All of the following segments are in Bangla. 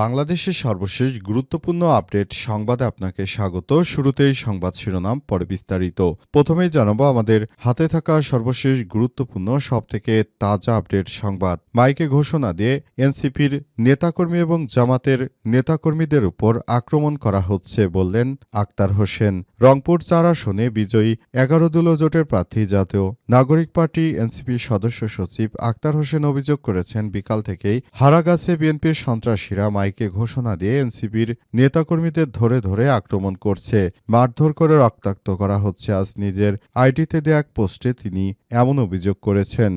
বাংলাদেশের সর্বশেষ গুরুত্বপূর্ণ আপডেট সংবাদে আপনাকে স্বাগত। শুরুতেই সংবাদ শিরোনাম, পরে বিস্তারিত। প্রথমেই জানাব আমাদের হাতে থাকা সর্বশেষ গুরুত্বপূর্ণ, সবথেকে তাজা আপডেট সংবাদ। মাইকে ঘোষণা দিয়ে এনসিপির নেতাকর্মী এবং জামাতের নেতাকর্মীদের উপর আক্রমণ করা হচ্ছে বললেন আক্তার হোসেন। রংপুর চার আসনে বিজয়ী এগারো দলীয় জোটের প্রার্থী জাতীয় নাগরিক পার্টি এনসিপির সদস্য সচিব আক্তার হোসেন অভিযোগ করেছেন, বিকাল থেকেই হারাগাছে বিএনপির সন্ত্রাসীরা মাইকে ঘোষণা দিয়ে এনসিপির নেতাকর্মীদের ধরে ধরে আক্রমণ করছে। মারধর করে রক্তাক্ত করা হচ্ছে আজ নিজের আইডিতে দেয়া এক পোস্টে তিনি এমন অভিযোগ করেছেন।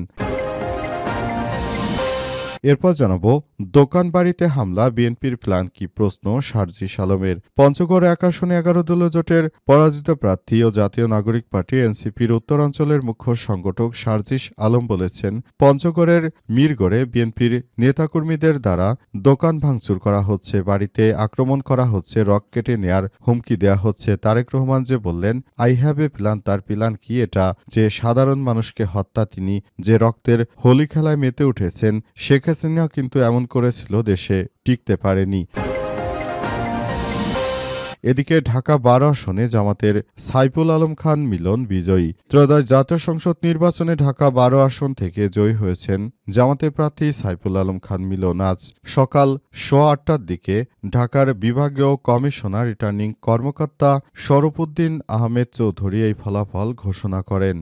এরপর জানাব দোকান বাড়িতে হামলা, বিএনপির প্ল্যান কি প্রশ্ন সার্জিস আলমের পঞ্চগড় এক এগারো দলীয় জোটের পরাজিত প্রার্থী ও জাতীয় নাগরিক পার্টি এনসিপির উত্তরাঞ্চলের মুখ্য সংগঠক সার্জিস আলম বলেছেন, পঞ্চগড়ের মিরগড়ে বিএনপির নেতাকর্মীদের দ্বারা দোকান ভাঙচুর করা হচ্ছে, বাড়িতে আক্রমণ করা হচ্ছে, রক কেটে নেয়ার হুমকি দেয়া হচ্ছে। তারেক রহমান যে বললেন, আই হ্যাভ এ প্ল্যান তার প্ল্যান কি এটা? যে সাধারণ মানুষকে হত্যা, তিনি যে রক্তের হোলি খেলায় মেতে উঠেছেন, শেখ হাসিনা কিন্তু এমন করেছিল, দেশে টিকতে পারেনি। এদিকে ঢাকা বারো আসনে জামাতের সাইফুল আলম খান মিলন বিজয়ী। ত্রয়োদশ জাতীয় সংসদ নির্বাচনে ঢাকা বারো আসন থেকে জয়ী হয়েছেন জামাতের প্রার্থী সাইফুল আলম খান মিলন। আজ সকাল সোয়া আটটার দিকে ঢাকার বিভাগীয় কমিশনার রিটার্নিং কর্মকর্তা শরফুদ্দিন আহমেদ চৌধুরী এই ফলাফল ঘোষণা করেন।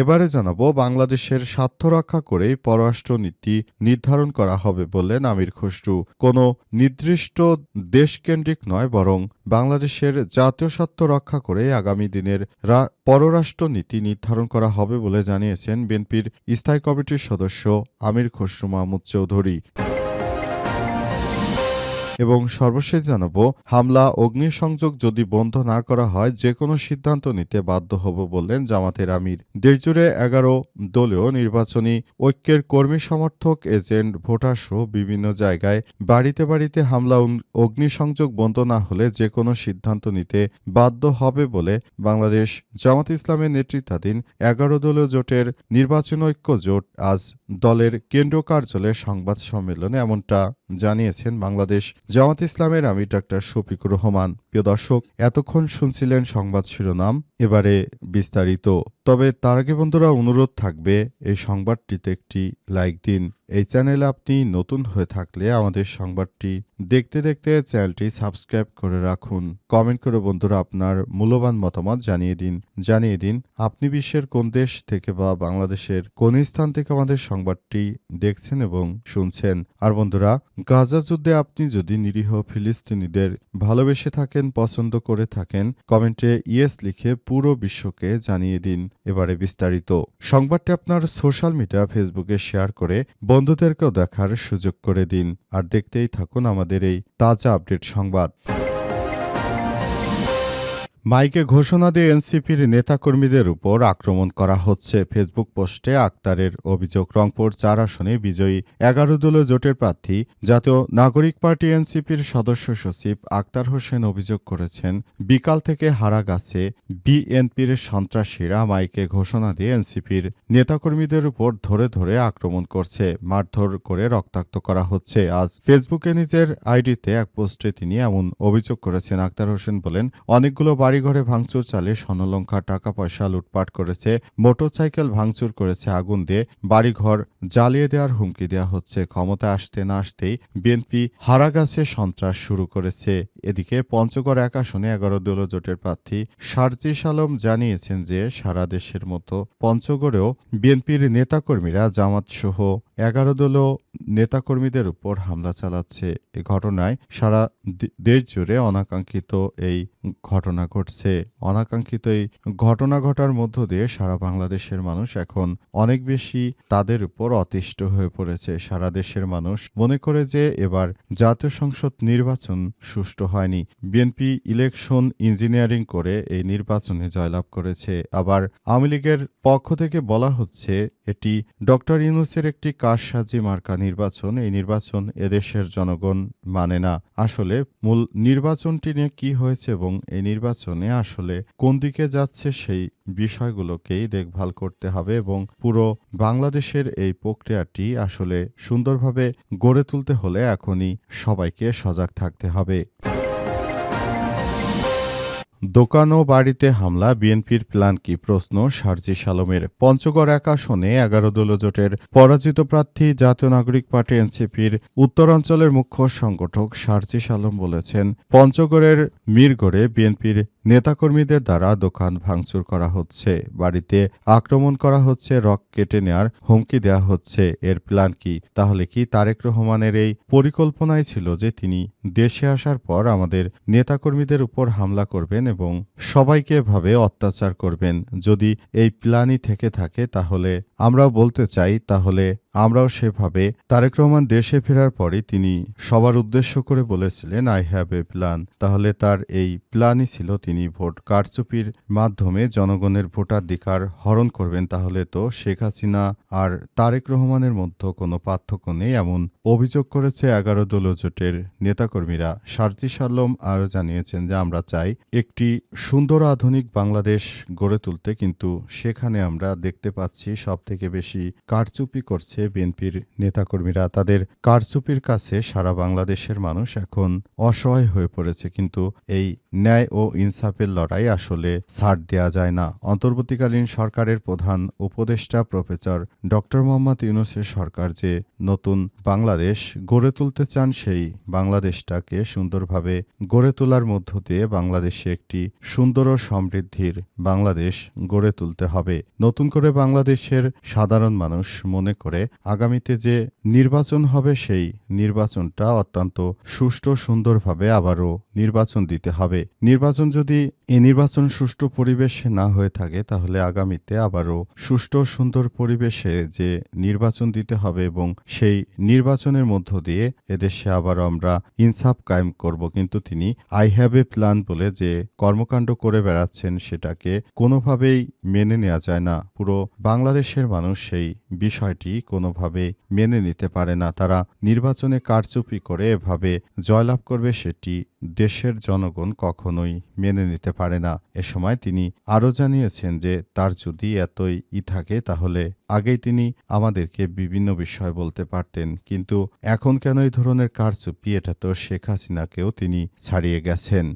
এবারে জানাব, বাংলাদেশের স্বার্থ রক্ষা করেই পররাষ্ট্রনীতি নির্ধারণ করা হবে বললেন আমির খসরু। কোনো নির্দিষ্ট দেশকেন্দ্রিক নয়, বরং বাংলাদেশের জাতীয় স্বার্থ রক্ষা করে আগামী দিনের পররাষ্ট্রনীতি নির্ধারণ করা হবে বলে জানিয়েছেন বিএনপির স্থায়ী কমিটির সদস্য আমির খসরু মাহমুদ চৌধুরী। এবং সর্বশেষ জানাব, হামলা, অগ্নিসংযোগ যদি বন্ধ না করা হয় যে কোনো সিদ্ধান্ত নিতে বাধ্য হব বললেন জামাতের আমির। দেশজুড়ে এগারো দলীয় নির্বাচনী ঐক্যের কর্মী সমর্থক, এজেন্ট, ভোটার সহ বিভিন্ন জায়গায় বাড়িতে বাড়িতে হামলা অগ্নিসংযোগ বন্ধ না হলে যে কোনো সিদ্ধান্ত নিতে বাধ্য হবে বলে বাংলাদেশ জামাত ইসলামের নেতৃত্বাধীন এগারো দলীয় জোটের নির্বাচন ঐক্য জোট আজ দলের কেন্দ্রীয় কার্যালয়ে সংবাদ সম্মেলনে এমনটা জানিয়েছেন বাংলাদেশ জামাত ইসলামের আমির ডাক্তার শফিকুর রহমান। প্রিয় দর্শক, এতক্ষণ শুনছিলেন সংবাদ শিরোনাম, এবারে বিস্তারিত। তবে তার আগে বন্ধুরা অনুরোধ থাকবে, এই সংবাদটিতে একটি লাইক দিন। এই চ্যানেলে আপনি নতুন হয়ে থাকলে আমাদের সংবাদটি দেখতে দেখতে চ্যানেলটি সাবস্ক্রাইব করে রাখুন। কমেন্ট করে বন্ধুরা আপনার মূল্যবান মতামত জানিয়ে দিন। জানিয়ে দিন, আপনি বিশ্বের কোন দেশ থেকে বা বাংলাদেশের কোন স্থান থেকে আমাদের সংবাদটি দেখছেন এবং শুনছেন? আর বন্ধুরা, গাজা যুদ্ধে আপনি যদি নিরীহ ফিলিস্তিনিদের ভালোবেসে থাকেন পছন্দ করে থাকেন, কমেন্টে ইয়েস লিখে পুরো বিশ্বকে জানিয়ে দিন এবারে বিস্তারিত। সংবাদটি আপনার সোশ্যাল মিডিয়া, ফেসবুকে শেয়ার করে বন্ধুদেরকেও দেখার সুযোগ করে দিন। আর দেখতেই থাকুন আমাদের এই তাজা আপডেট সংবাদ। মাইকে ঘোষণা দিয়ে এনসিপির নেতাকর্মীদের উপর আক্রমণ করা হচ্ছে। ফেসবুক পোস্টে আক্তারের অভিযোগ, রংপুর চার আসনে বিজয়ী এগারো দলীয় জোটের প্রার্থী, জাতীয় নাগরিক পার্টি এনসিপির সদস্য সচিব আক্তার হোসেন অভিযোগ করেছেন, বিকাল থেকে হারাগাছে বিএনপির সন্ত্রাসীরা মাইকে ঘোষণা দিয়ে এনসিপির নেতাকর্মীদের উপর ধরে ধরে আক্রমণ করছে, মারধর করে রক্তাক্ত করা হচ্ছে। আজ ফেসবুকে নিজের আইডিতে এক পোস্টে তিনি এমন অভিযোগ করেছেন। আক্তার হোসেন বলেন, অনেকগুলো বাড়িঘরে ভাঙচুর চালিয়ে স্বর্ণলঙ্কা টাকা পয়সা লুটপাট করেছে, মোটরসাইকেল ভাঙচুর করেছে আগুন দিয়ে, বাড়িঘর জ্বালিয়ে দেওয়ার হুমকি দেওয়া হচ্ছে। ক্ষমতা আসতে না আসতেই বিএনপি হারাগাছে সন্ত্রাস শুরু করেছে। এদিকে পঞ্চগড় এক আসনে এগারো দলীয় জোটের প্রার্থী সার্জিস আলম জানিয়েছেন যে সারা দেশের মতো পঞ্চগড়েও বিএনপির নেতাকর্মীরা জামাত সহ এগারো দলীয় নেতাকর্মীদের উপর হামলা চালাচ্ছে এ ঘটনায় সারা দেশ জুড়ে অনাকাঙ্ক্ষিত এই ঘটনা ঘটছে। অনাকাঙ্ক্ষিত এই ঘটনা ঘটার মধ্য দিয়ে সারা বাংলাদেশের মানুষ এখন অনেক বেশি তাদের উপর অতিষ্ঠ হয়ে পড়েছে। সারা দেশের মানুষ মনে করে যে এবার জাতীয় সংসদ নির্বাচন সুষ্ঠু হয়নি। বিএনপি ইলেকশন ইঞ্জিনিয়ারিং করে এই নির্বাচনে জয়লাভ করেছে। আবার আওয়ামী লীগের পক্ষ থেকে বলা হচ্ছে এটি ডক্টর ইউনুসের একটি কারসাজি মার্কা নির্বাচন, এই নির্বাচন এদেশের জনগণ মানে না। আসলে মূল নির্বাচনটি নিয়ে কি হয়েছে এবং এই নির্বাচনে আসলে কোন দিকে যাচ্ছে সেই বিষয়গুলোকেই দেখভাল করতে হবে এবং পুরো বাংলাদেশের এই প্রক্রিয়াটি আসলে সুন্দরভাবে গড়ে তুলতে হলে এখনই সবাইকে সজাগ থাকতে হবে। দোকান ও বাড়িতে হামলা, বিএনপির প্ল্যান কি প্রশ্ন, সার্জি সালমের পঞ্চগড় এক আসনে এগারো দলীয় জোটের পরাজিত প্রার্থী জাতীয় নাগরিক পার্টি এনসিপির উত্তরাঞ্চলের মুখ্য সংগঠক সার্জি সালম বলেছেন, পঞ্চগড়ের মিরগড়ে বিএনপির নেতাকর্মীদের দ্বারা দোকান ভাঙচুর করা হচ্ছে, বাড়িতে আক্রমণ করা হচ্ছে, রক কেটে নেয়ার হুমকি দেওয়া হচ্ছে। এর প্ল্যান কি? তাহলে কি তারেক রহমানের এই পরিকল্পনাই ছিল যে তিনি দেশে আসার পর আমাদের নেতাকর্মীদের উপর হামলা করবেন এবং সবাইকে এভাবে অত্যাচার করবেন? যদি এই প্ল্যানই থেকে থাকে, তাহলে আমরা বলতে চাই, তাহলে আমরাও সেভাবে তারেক রহমান দেশে ফেরার পরে তিনি সবার উদ্দেশ্য করে বলেছিলেন আই হ্যাভ এ প্ল্যান তাহলে তার এই প্ল্যানই ছিল তিনি ভোট কারচুপির মাধ্যমে জনগণের ভোটাধিকার হরণ করবেন। তাহলে তো শেখ হাসিনা আর তারেক রহমানের মধ্যে কোনো পার্থক্য নেই, এমন অভিযোগ করেছে এগারো দলীয় জোটের নেতাকর্মীরা। সার্জিস আলম আরও জানিয়েছেন যে, আমরা চাই একটি সুন্দর আধুনিক বাংলাদেশ গড়ে তুলতে, কিন্তু সেখানে আমরা দেখতে পাচ্ছি সব থেকে বেশি কারচুপি করছে বিএনপির নেতাকর্মীরা। তাদের কারচুপির কাছে সারা বাংলাদেশের মানুষ এখন অসহায় হয়ে পড়েছে। কিন্তু এই ন্যায় ও ইনসাফের লড়াই আসলে ছাড় দেওয়া যায় না। অন্তর্বর্তীকালীন সরকারের প্রধান উপদেষ্টা প্রফেসর ডক্টর মোহাম্মদ ইউনুসের সরকার যে নতুন বাংলাদেশ গড়ে তুলতে চান, সেই বাংলাদেশটাকে সুন্দরভাবে গড়ে তোলার মধ্য দিয়ে বাংলাদেশে একটি সুন্দর ও সমৃদ্ধির বাংলাদেশ গড়ে তুলতে হবে। নতুন করে বাংলাদেশের সাধারণ মানুষ মনে করে আগামীতে যে নির্বাচন হবে, সেই নির্বাচনটা অত্যন্ত সুষ্ঠু সুন্দরভাবে আবারও নির্বাচন দিতে হবে। নির্বাচন যদি এই নির্বাচন সুষ্ঠু পরিবেশে না হয়ে থাকে, তাহলে আগামীতে আবারও সুষ্ঠু সুন্দর পরিবেশে যে নির্বাচন দিতে হবে এবং সেই নির্বাচনের মধ্য দিয়ে এদেশে আবারও আমরা ইনসাফ কায়েম করব। কিন্তু তিনি আই হ্যাভ এ প্ল্যান বলে যে কর্মকাণ্ড করে বেড়াচ্ছেন, সেটাকে কোনোভাবেই মেনে নেওয়া যায় না। পুরো বাংলাদেশের মানুষ সেই বিষয়টি কোনোভাবে মেনে নিতে পারে না। তারা নির্বাচনে কারচুপি করে এভাবে জয়লাভ করবে, সেটি দেশের জনগণ কখনোই মেনে নিতে পারে না। এ সময় তিনি আরও জানিয়েছেন যে, তার যদি এতই ই থাকে, তাহলে আগেই তিনি আমাদেরকে বিভিন্ন বিষয় বলতে পারতেন। কিন্তু এখন কেন এই ধরনের কারচুপি? এটা তো শেখ হাসিনাকেও তিনি ছাড়িয়ে গেছেন।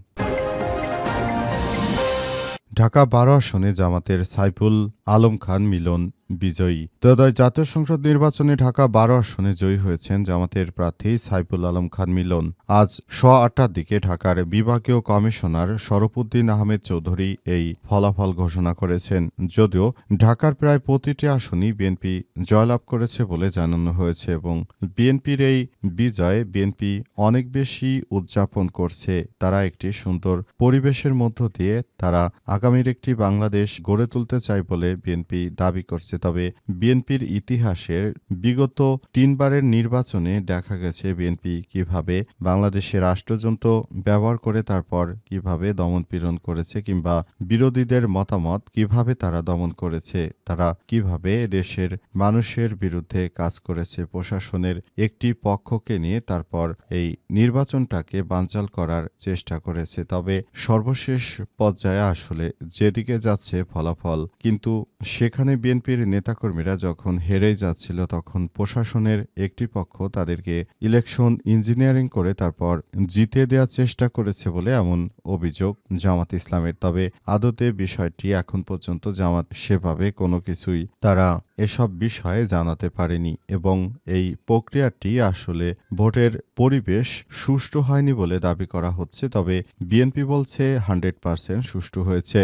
ঢাকা বারো আসনে জামাতের সাইফুল আলম খান মিলন বিজয়ী। ত্রয়োদশ জাতীয় সংসদ নির্বাচনে ঢাকা বারো আসনে জয়ী হয়েছেন জামাতের প্রার্থী সাইফুল আলম খান মিলন। আজ স আটটার দিকে ঢাকার বিভাগীয় কমিশনার শরফুদ্দিন আহমেদ চৌধুরী এই ফলাফল ঘোষণা করেছেন। যদিও ঢাকার প্রায় প্রতিটি আসনই বিএনপি জয়লাভ করেছে বলে জানানো হয়েছে এবং বিএনপির এই বিজয় বিএনপি অনেক বেশি উদযাপন করছে। তারা একটি সুন্দর পরিবেশের মধ্য দিয়ে তারা আগামীর একটি বাংলাদেশ গড়ে তুলতে চায় বলে বিএনপি দাবি করছে। তবে বিএনপির ইতিহাসের বিগত তিনবারের নির্বাচনে দেখা গেছে বিএনপি কীভাবে বাংলাদেশে রাষ্ট্রযন্ত্র ব্যবহার করে তারপর কীভাবে দমনপীড়ন করেছে কিংবা বিরোধীদের মতামত কীভাবে তারা দমন করেছে, তারা কীভাবে দেশের মানুষের বিরুদ্ধে কাজ করেছে, প্রশাসনের একটি পক্ষকে নিয়ে তারপর এই নির্বাচনটাকে বানচাল করার চেষ্টা করেছে। তবে সর্বশেষ পর্যায়ে আসলে যেদিকে যাচ্ছে ফলাফল, কিন্তু সেখানে বিএনপির নেতাকর্মীরা যখন হেরে যাচ্ছিল, তখন প্রশাসনের একটি পক্ষ তাদেরকে ইলেকশন ইঞ্জিনিয়ারিং করে তারপর জিতে দেওয়ার চেষ্টা করেছে বলে এমন অভিযোগ জামাত ইসলামের। তবে আদতে বিষয়টি এখন পর্যন্ত জামাত সেভাবে কোনো কিছুই তারা এসব বিষয়ে জানাতে পারেনি এবং এই প্রক্রিয়াটি আসলে ভোটের পরিবেশ সুষ্ঠু হয়নি বলে দাবি করা হচ্ছে। তবে বিএনপি বলছে হান্ড্রেড পার্সেন্ট সুষ্ঠু হয়েছে।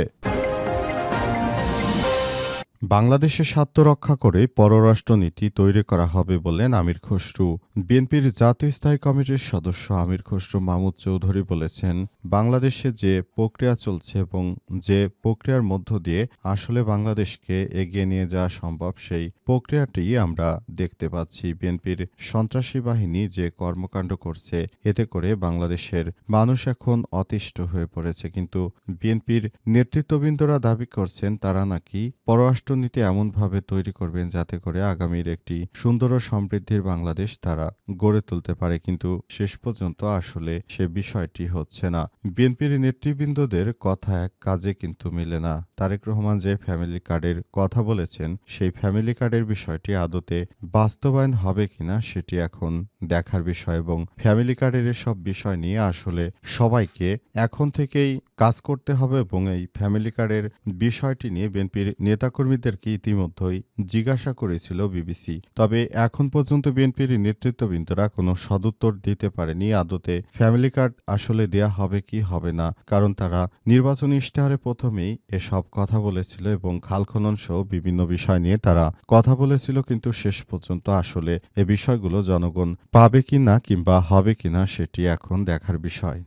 বাংলাদেশের স্বার্থ রক্ষা করে পররাষ্ট্রনীতি তৈরি করা হবে বললেন আমির খসরু। বিএনপির জাতীয় স্থায়ী কমিটির সদস্য আমির খসরু মাহমুদ চৌধুরী বলেছেন, বাংলাদেশে যে প্রক্রিয়া চলছে এবং যে প্রক্রিয়ার মধ্য দিয়ে আসলে বাংলাদেশকে এগিয়ে নিয়ে যাওয়া সম্ভব, সেই প্রক্রিয়াটি আমরা দেখতে পাচ্ছি। বিএনপির সন্ত্রাসী বাহিনী যে কর্মকাণ্ড করছে, এতে করে বাংলাদেশের মানুষ এখন অতিষ্ঠ হয়ে পড়েছে। কিন্তু বিএনপির নেতৃত্ববৃন্দরা দাবি করছেন, তারা নাকি পররাষ্ট্র রাষ্ট্রনীতি এমনভাবে তৈরি করবেন যাতে করে আগামীর একটি সুন্দর ও সমৃদ্ধির বাংলাদেশ তারা গড়ে তুলতে পারে। কিন্তু শেষ পর্যন্ত আসলে সে বিষয়টি হচ্ছে না। বিএনপির নেতৃবৃন্দদের কথা এক কাজে কিন্তু মিলে না। তারেক রহমান যে ফ্যামিলি কার্ডের কথা বলেছেন, সেই ফ্যামিলি কার্ডের বিষয়টি আদতে বাস্তবায়ন হবে কিনা সেটি এখন দেখার বিষয় এবং ফ্যামিলি কার্ডের এসব বিষয় নিয়ে আসলে সবাইকে এখন থেকেই কাজ করতে হবে এবং এই ফ্যামিলি কার্ডের বিষয়টি নিয়ে বিএনপির নেতাকর্মীদেরকে ইতিমধ্যেই জিজ্ঞাসা করেছিল বিবিসি। তবে এখন পর্যন্ত বিএনপির নেতৃত্ববৃন্দরা কোনো সদুত্তর দিতে পারেনি আদতে ফ্যামিলি কার্ড আসলে দেয়া হবে কি হবে না, কারণ তারা নির্বাচনী ইশতেহারে প্রথমেই এসব কথা বলেছিল এবং খাল খনন সহ বিভিন্ন বিষয় নিয়ে তারা কথা বলেছিল, কিন্তু শেষ পর্যন্ত আসলে এ বিষয়গুলো জনগণ পাবে কি না কিংবা হবে কিনা সেটি এখন দেখার বিষয়।